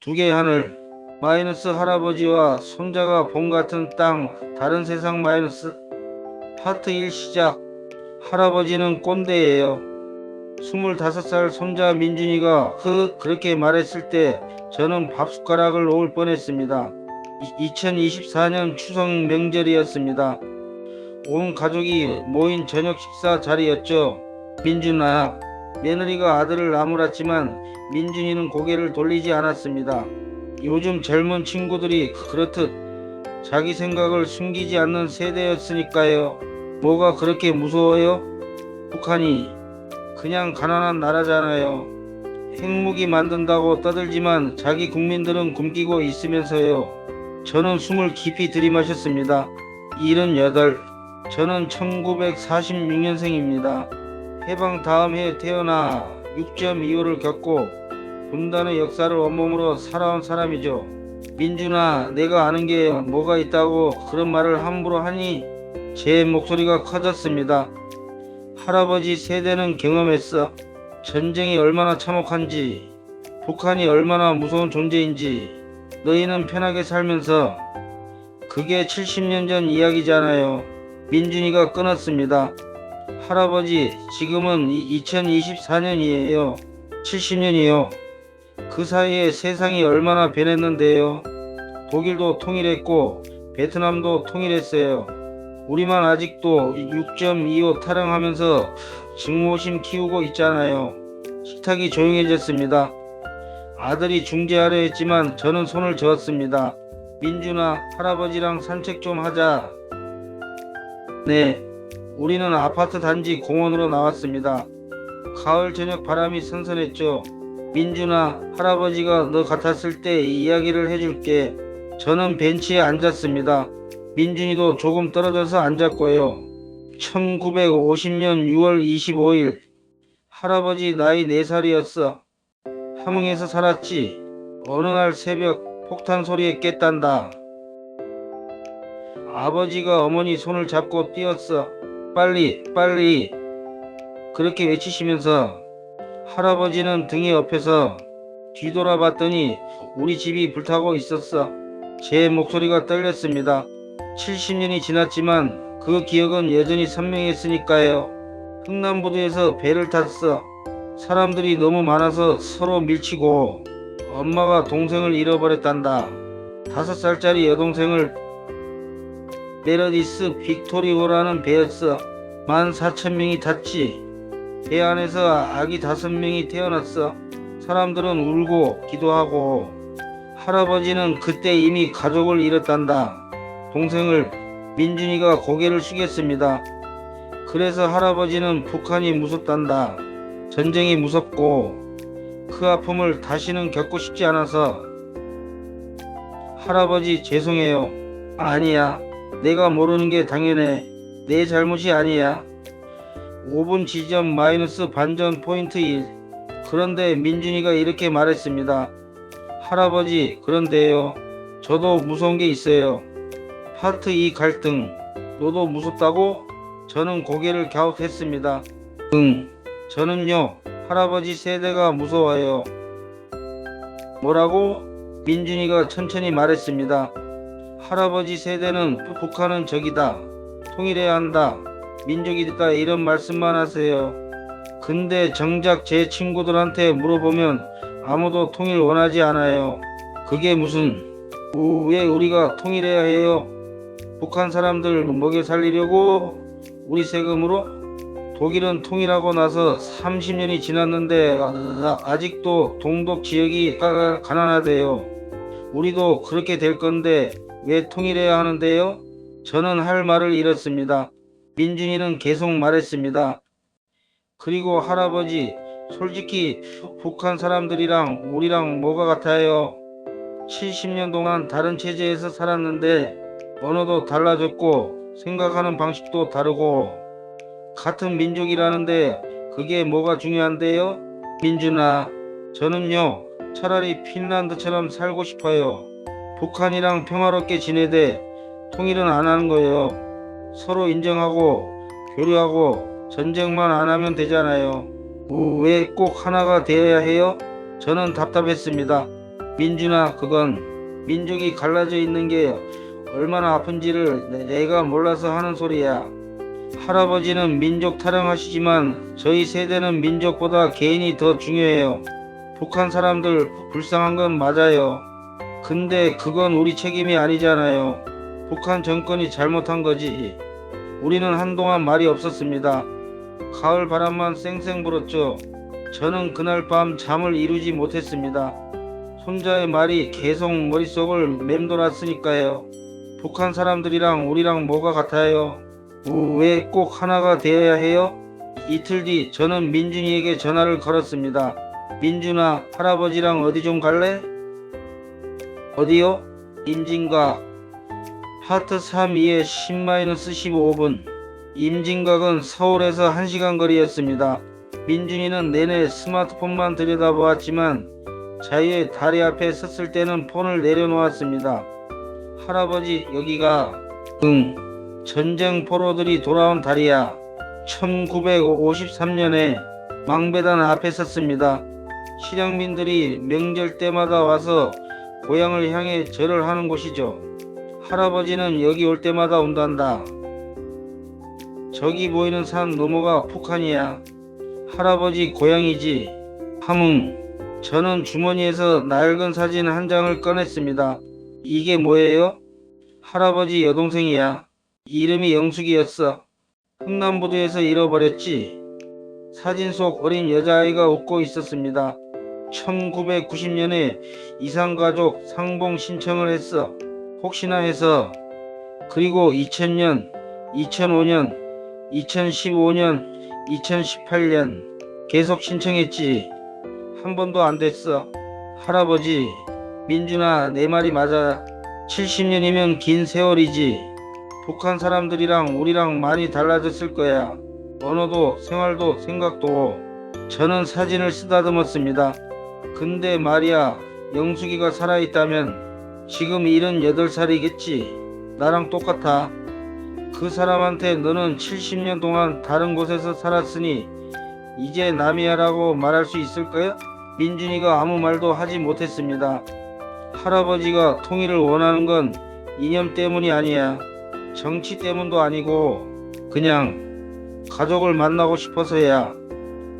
두 개의 하늘 마이너스 할아버지와 손자가 봄 같은 땅 다른 세상 마이너스 파트 1 시작. 할아버지는 꼰대예요. 25살 손자 민준이가 그 그렇게 말했을 때 저는 밥숟가락을 놓을 뻔했습니다. 2024년 추석 명절이었습니다. 온 가족이 모인 저녁 식사 자리였죠. 민준아 며느리가 아들을 나무랐지만 민준이는 고개를 돌리지 않았습니다. 요즘 젊은 친구들이 그렇듯 자기 생각을 숨기지 않는 세대였으니까요. 뭐가 그렇게 무서워요? 북한이 그냥 가난한 나라잖아요. 핵무기 만든다고 떠들지만 자기 국민들은 굶기고 있으면서요. 저는 숨을 깊이 들이마셨습니다. 78. 저는 1946년생입니다. 해방 다음 해 태어나 6.25를 겪고 분단의 역사를 온몸으로 살아온 사람이죠. 민준아, 내가 아는 게 뭐가 있다고 그런 말을 함부로 하니 제 목소리가 커졌습니다. 할아버지 세대는 경험했어. 전쟁이 얼마나 참혹한지, 북한이 얼마나 무서운 존재인지, 너희는 편하게 살면서 그게 70년 전 이야기잖아요. 민준이가 끊었습니다. 할아버지, 지금은 2024년이에요. 70년이요. 그 사이에 세상이 얼마나 변했는데요. 독일도 통일했고, 베트남도 통일했어요. 우리만 아직도 6.25 타령하면서 증오심 키우고 있잖아요. 식탁이 조용해졌습니다. 아들이 중재하려 했지만 저는 손을 저었습니다. 민준아, 할아버지랑 산책 좀 하자. 네. 우리는 아파트 단지 공원으로 나왔습니다. 가을 저녁 바람이 선선했죠. 민준아, 할아버지가 너 같았을 때 이야기를 해줄게. 저는 벤치에 앉았습니다. 민준이도 조금 떨어져서 앉았고요. 1950년 6월 25일. 할아버지 나이 4살이었어. 함흥에서 살았지. 어느 날 새벽 폭탄 소리에 깼단다. 아버지가 어머니 손을 잡고 뛰었어. 빨리, 빨리. 그렇게 외치시면서 할아버지는 등에 업혀서 뒤돌아 봤더니 우리 집이 불타고 있었어. 제 목소리가 떨렸습니다. 70년이 지났지만 그 기억은 여전히 선명했으니까요. 흥남부두에서 배를 탔어. 사람들이 너무 많아서 서로 밀치고 엄마가 동생을 잃어버렸단다. 다섯 살짜리 여동생을 메러디스 빅토리오라는 배였어. 만 사천 명이 탔지. 배 안에서 아기 다섯 명이 태어났어. 사람들은 울고 기도하고 할아버지는 그때 이미 가족을 잃었단다. 동생을 민준이가 고개를 숙였습니다. 그래서 할아버지는 북한이 무섭단다. 전쟁이 무섭고 그 아픔을 다시는 겪고 싶지 않아서 할아버지 죄송해요. 아니야. 내가 모르는 게 당연해. 내 잘못이 아니야. 5분 지점 마이너스 반전 포인트 1. 그런데 민준이가 이렇게 말했습니다. 할아버지, 그런데요. 저도 무서운 게 있어요. 파트 2 갈등. 너도 무섭다고? 저는 고개를 갸웃했습니다. 응. 저는요, 할아버지 세대가 무서워요. 뭐라고? 민준이가 천천히 말했습니다. 할아버지 세대는 북한은 적이다. 통일해야 한다. 민족이다. 이런 말씀만 하세요. 근데 정작 제 친구들한테 물어보면 아무도 통일 원하지 않아요. 그게 무슨, 우- 왜 우리가 통일해야 해요? 북한 사람들 먹여 살리려고 우리 세금으로? 독일은 통일하고 나서 30년이 지났는데 아- 아직도 동독 지역이 가- 가난하대요. 우리도 그렇게 될 건데 왜 통일해야 하는데요? 저는 할 말을 잃었습니다. 민준이는 계속 말했습니다. 그리고 할아버지, 솔직히 북한 사람들이랑 우리랑 뭐가 같아요? 70년 동안 다른 체제에서 살았는데 언어도 달라졌고 생각하는 방식도 다르고 같은 민족이라는데 그게 뭐가 중요한데요? 민준아, 저는요 차라리 핀란드처럼 살고 싶어요. 북한이랑 평화롭게 지내되 통일은 안 하는 거예요. 서로 인정하고 교류하고 전쟁만 안 하면 되잖아요. 왜 꼭 하나가 되어야 해요? 저는 답답했습니다. 민준아 그건 민족이 갈라져 있는 게 얼마나 아픈지를 내- 내가 몰라서 하는 소리야. 할아버지는 민족 타령하시지만 저희 세대는 민족보다 개인이 더 중요해요. 북한 사람들 불쌍한 건 맞아요. 근데 그건 우리 책임이 아니잖아요. 북한 정권이 잘못한 거지. 우리는 한동안 말이 없었습니다. 가을 바람만 쌩쌩 불었죠. 저는 그날 밤 잠을 이루지 못했습니다. 손자의 말이 계속 머릿속을 맴돌았으니까요. 북한 사람들이랑 우리랑 뭐가 같아요? 왜 꼭 하나가 되어야 해요? 이틀 뒤 저는 민준이에게 전화를 걸었습니다. 민준아, 할아버지랑 어디 좀 갈래? 어디요? 임진각. 하트 32에 10-15분. 임진각은 서울에서 1시간 거리였습니다. 민준이는 내내 스마트폰만 들여다보았지만 자유의 다리 앞에 섰을 때는 폰을 내려놓았습니다. 할아버지 여기가 응 전쟁 포로들이 돌아온 다리야. 1953년에 망배단 앞에 섰습니다. 실향민들이 명절 때마다 와서 고향을 향해 절을 하는 곳이죠. 할아버지는 여기 올 때마다 온단다. 저기 보이는 산 너머가 북한이야. 할아버지 고향이지. 함흥. 저는 주머니에서 낡은 사진 한 장을 꺼냈습니다. 이게 뭐예요? 할아버지 여동생이야. 이름이 영숙이었어. 흥남부두에서 잃어버렸지. 사진 속 어린 여자아이가 웃고 있었습니다. 1990년에 이상가족 상봉 신청을 했어. 혹시나 해서. 그리고 2000년, 2005년, 2015년, 2018년 계속 신청했지. 한 번도 안 됐어. 할아버지, 민준아, 내 말이 맞아. 70년이면 긴 세월이지. 북한 사람들이랑 우리랑 많이 달라졌을 거야. 언어도 생활도 생각도. 저는 사진을 쓰다듬었습니다. 근데 말이야, 영숙이가 살아있다면 지금 78살이겠지. 나랑 똑같아. 그 사람한테 너는 70년 동안 다른 곳에서 살았으니 이제 남이야라고 말할 수 있을 거야? 민준이가 아무 말도 하지 못했습니다. 할아버지가 통일을 원하는 건 이념 때문이 아니야. 정치 때문도 아니고 그냥 가족을 만나고 싶어서야.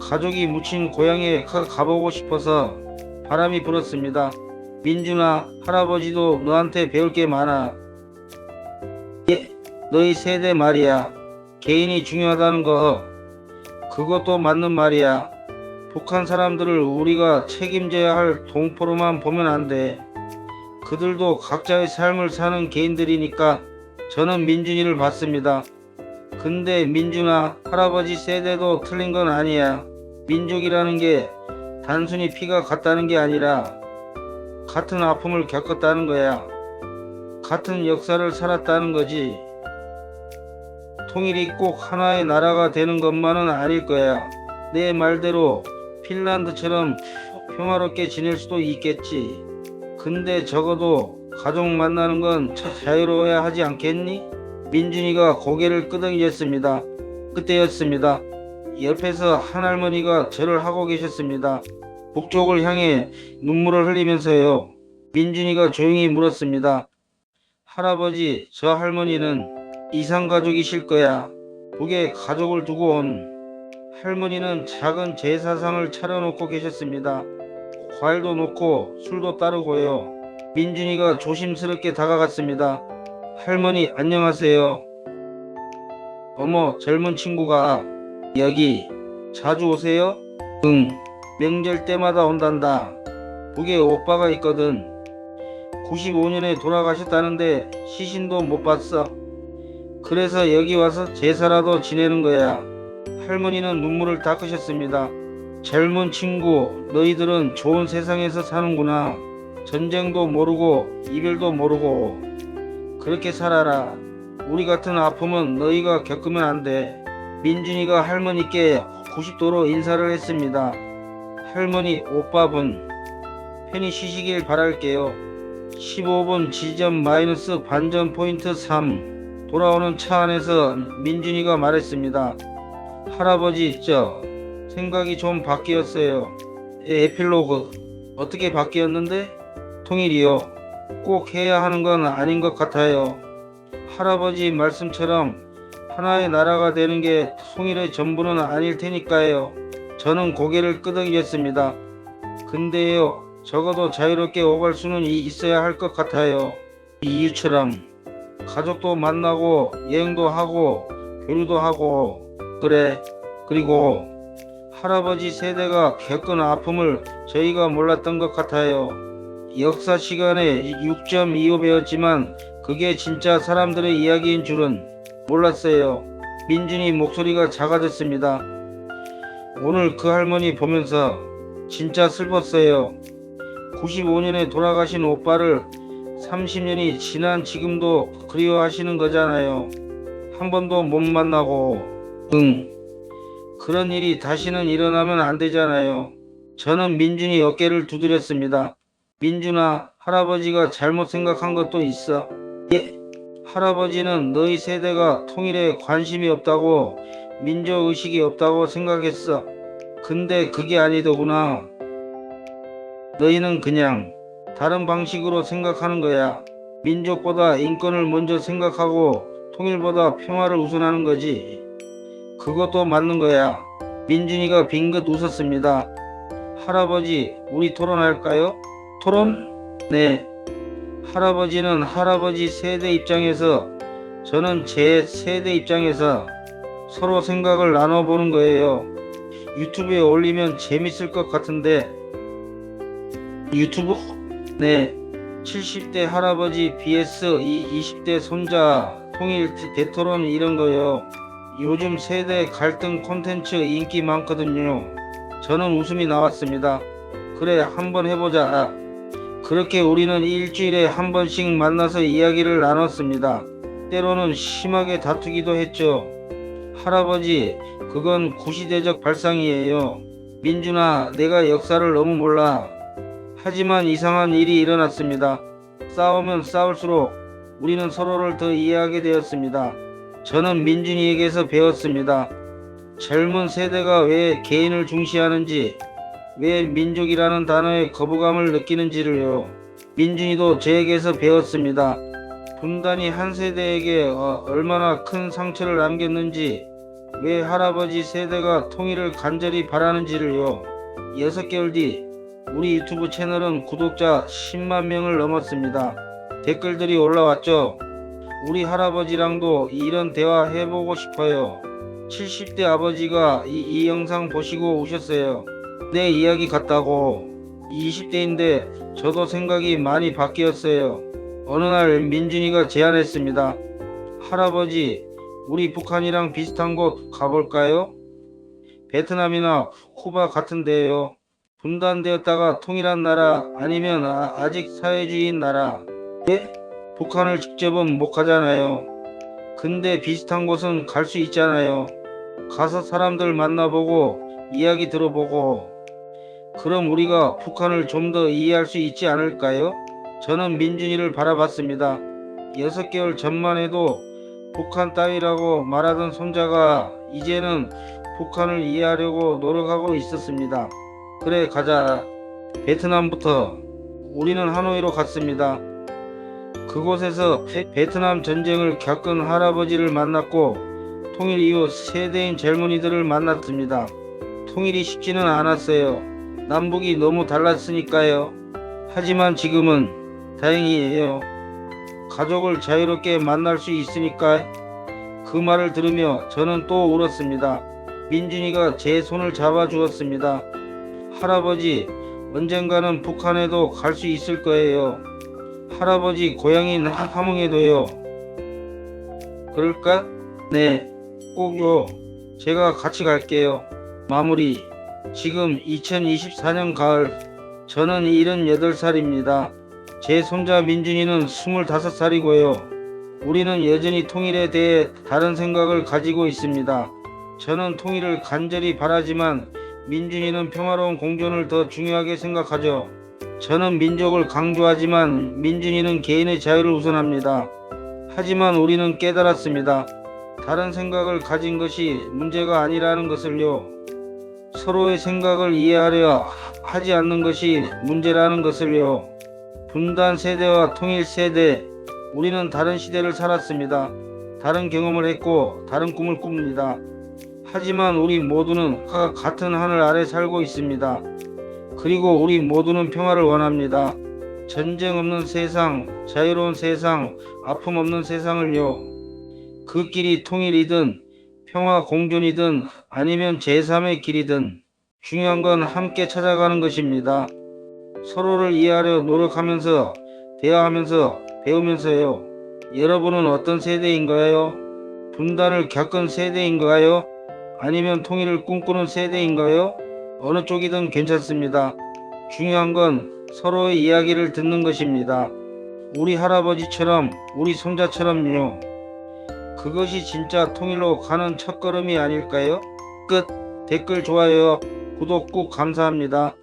가족이 묻힌 고향에 가- 가보고 싶어서 바람이 불었습니다. 민준아, 할아버지도 너한테 배울 게 많아. 예, 너희 세대 말이야. 개인이 중요하다는 거, 그것도 맞는 말이야. 북한 사람들을 우리가 책임져야 할 동포로만 보면 안 돼. 그들도 각자의 삶을 사는 개인들이니까 저는 민준이를 봤습니다. 근데 민준아, 할아버지 세대도 틀린 건 아니야. 민족이라는 게 단순히 피가 같다는 게 아니라 같은 아픔을 겪었다는 거야. 같은 역사를 살았다는 거지. 통일이 꼭 하나의 나라가 되는 것만은 아닐 거야. 내 말대로 핀란드처럼 평화롭게 지낼 수도 있겠지. 근데 적어도 가족 만나는 건 자- 자유로워야 하지 않겠니? 민준이가 고개를 끄덕였습니다. 그때였습니다. 옆에서 한 할머니가 절을 하고 계셨습니다. 북쪽을 향해 눈물을 흘리면서요. 민준이가 조용히 물었습니다. 할아버지, 저 할머니는 이상가족이실 거야. 북에 가족을 두고 온 할머니는 작은 제사상을 차려놓고 계셨습니다. 과일도 놓고 술도 따르고요. 민준이가 조심스럽게 다가갔습니다. 할머니 안녕하세요. 어머 젊은 친구가 여기 자주 오세요? 응 명절 때마다 온단다. 북에 오빠가 있거든. 95년에 돌아가셨다는데 시신도 못 봤어. 그래서 여기 와서 제사라도 지내는 거야. 할머니는 눈물을 닦으셨습니다. 젊은 친구, 너희들은 좋은 세상에서 사는구나. 전쟁도 모르고 이별도 모르고 그렇게 살아라. 우리 같은 아픔은 너희가 겪으면 안 돼. 민준이가 할머니께 90도로 인사를 했습니다. 할머니, 오빠분, 편히 쉬시길 바랄게요. 15분 지점 마이너스 반전 포인트 3. 돌아오는 차 안에서 민준이가 말했습니다. 할아버지, 저 생각이 좀 바뀌었어요. 에, 에필로그. 어떻게 바뀌었는데? 통일이요. 꼭 해야 하는 건 아닌 것 같아요. 할아버지 말씀처럼 하나의 나라가 되는 게 통일의 전부는 아닐 테니까요. 저는 고개를 끄덕이겠습니다. 근데요, 적어도 자유롭게 오갈 수는 이- 있어야 할 것 같아요. 이유처럼 가족도 만나고 여행도 하고 교류도 하고 그래 그리고 할아버지 세대가 겪은 아픔을 저희가 몰랐던 것 같아요. 역사 시간에 6.25 배웠지만 그게 진짜 사람들의 이야기인 줄은 몰랐어요. 민준이 목소리가 작아졌습니다. 오늘 그 할머니 보면서 진짜 슬펐어요. 95년에 돌아가신 오빠를 30년이 지난 지금도 그리워하시는 거잖아요. 한 번도 못 만나고, 응. 그런 일이 다시는 일어나면 안 되잖아요. 저는 민준이 어깨를 두드렸습니다. 민준아, 할아버지가 잘못 생각한 것도 있어. 예. 할아버지는 너희 세대가 통일에 관심이 없다고, 민족의식이 없다고 생각했어. 근데 그게 아니더구나. 너희는 그냥 다른 방식으로 생각하는 거야. 민족보다 인권을 먼저 생각하고 통일보다 평화를 우선하는 거지. 그것도 맞는 거야. 민준이가 빙긋 웃었습니다. 할아버지, 우리 토론할까요? 토론? 네. 할아버지는 할아버지 세대 입장에서 저는 제 세대 입장에서 서로 생각을 나눠보는 거예요. 유튜브에 올리면 재밌을 것 같은데 유튜브? 네. 70대 할아버지 vs 이 20대 손자 통일 대토론 이런 거요. 요즘 세대 갈등 콘텐츠 인기 많거든요. 저는 웃음이 나왔습니다. 그래, 한번 해보자. 그렇게 우리는 일주일에 한 번씩 만나서 이야기를 나눴습니다. 때로는 심하게 다투기도 했죠. 할아버지, 그건 구시대적 발상이에요. 민준아, 내가 역사를 너무 몰라. 하지만 이상한 일이 일어났습니다. 싸우면 싸울수록 우리는 서로를 더 이해하게 되었습니다. 저는 민준이에게서 배웠습니다. 젊은 세대가 왜 개인을 중시하는지, 왜 민족이라는 단어에 거부감을 느끼는지를요. 민준이도 저에게서 배웠습니다. 분단이 한 세대에게 어, 얼마나 큰 상처를 남겼는지, 왜 할아버지 세대가 통일을 간절히 바라는지를요. 6개월 뒤 우리 유튜브 채널은 구독자 10만 명을 넘었습니다. 댓글들이 올라왔죠. 우리 할아버지랑도 이런 대화 해보고 싶어요. 70대 아버지가 이, 이 영상 보시고 오셨어요. 내 이야기 같다고. 20대인데 저도 생각이 많이 바뀌었어요. 어느 날 민준이가 제안했습니다. 할아버지, 우리 북한이랑 비슷한 곳 가볼까요? 베트남이나 쿠바 같은데요. 분단되었다가 통일한 나라 아니면 아, 아직 사회주의인 나라. 예? 북한을 직접은 못 가잖아요. 근데 비슷한 곳은 갈 수 있잖아요. 가서 사람들 만나보고 이야기 들어보고 그럼 우리가 북한을 좀 더 이해할 수 있지 않을까요? 저는 민준이를 바라봤습니다. 6개월 전만 해도 북한 따위라고 말하던 손자가 이제는 북한을 이해하려고 노력하고 있었습니다. 그래 가자. 베트남부터 우리는 하노이로 갔습니다. 그곳에서 베, 베트남 전쟁을 겪은 할아버지를 만났고 통일 이후 세대인 젊은이들을 만났습니다. 통일이 쉽지는 않았어요. 남북이 너무 달랐으니까요. 하지만 지금은 다행이에요. 가족을 자유롭게 만날 수 있으니까 그 말을 들으며 저는 또 울었습니다. 민준이가 제 손을 잡아 주었습니다. 할아버지, 언젠가는 북한에도 갈 수 있을 거예요. 할아버지 고향인 하- 함흥에도요. 그럴까? 네, 꼭요. 제가 같이 갈게요. 마무리. 지금 2024년 가을. 저는 78살입니다. 제 손자 민준이는 25살이고요. 우리는 여전히 통일에 대해 다른 생각을 가지고 있습니다. 저는 통일을 간절히 바라지만 민준이는 평화로운 공존을 더 중요하게 생각하죠. 저는 민족을 강조하지만 민준이는 개인의 자유를 우선합니다. 하지만 우리는 깨달았습니다. 다른 생각을 가진 것이 문제가 아니라는 것을요. 서로의 생각을 이해하려 하지 않는 것이 문제라는 것을요. 분단 세대와 통일 세대, 우리는 다른 시대를 살았습니다. 다른 경험을 했고, 다른 꿈을 꿉니다. 하지만 우리 모두는 같은 하늘 아래 살고 있습니다. 그리고 우리 모두는 평화를 원합니다. 전쟁 없는 세상, 자유로운 세상, 아픔 없는 세상을요. 그 길이 통일이든 평화 공존이든 아니면 제3의 길이든 중요한 건 함께 찾아가는 것입니다. 서로를 이해하려 노력하면서 대화하면서 배우면서요. 여러분은 어떤 세대인가요? 분단을 겪은 세대인가요? 아니면 통일을 꿈꾸는 세대인가요? 어느 쪽이든 괜찮습니다. 중요한 건 서로의 이야기를 듣는 것입니다. 우리 할아버지처럼, 우리 손자처럼요. 그것이 진짜 통일로 가는 첫걸음이 아닐까요? 끝. 댓글 좋아요, 구독 꼭 감사합니다.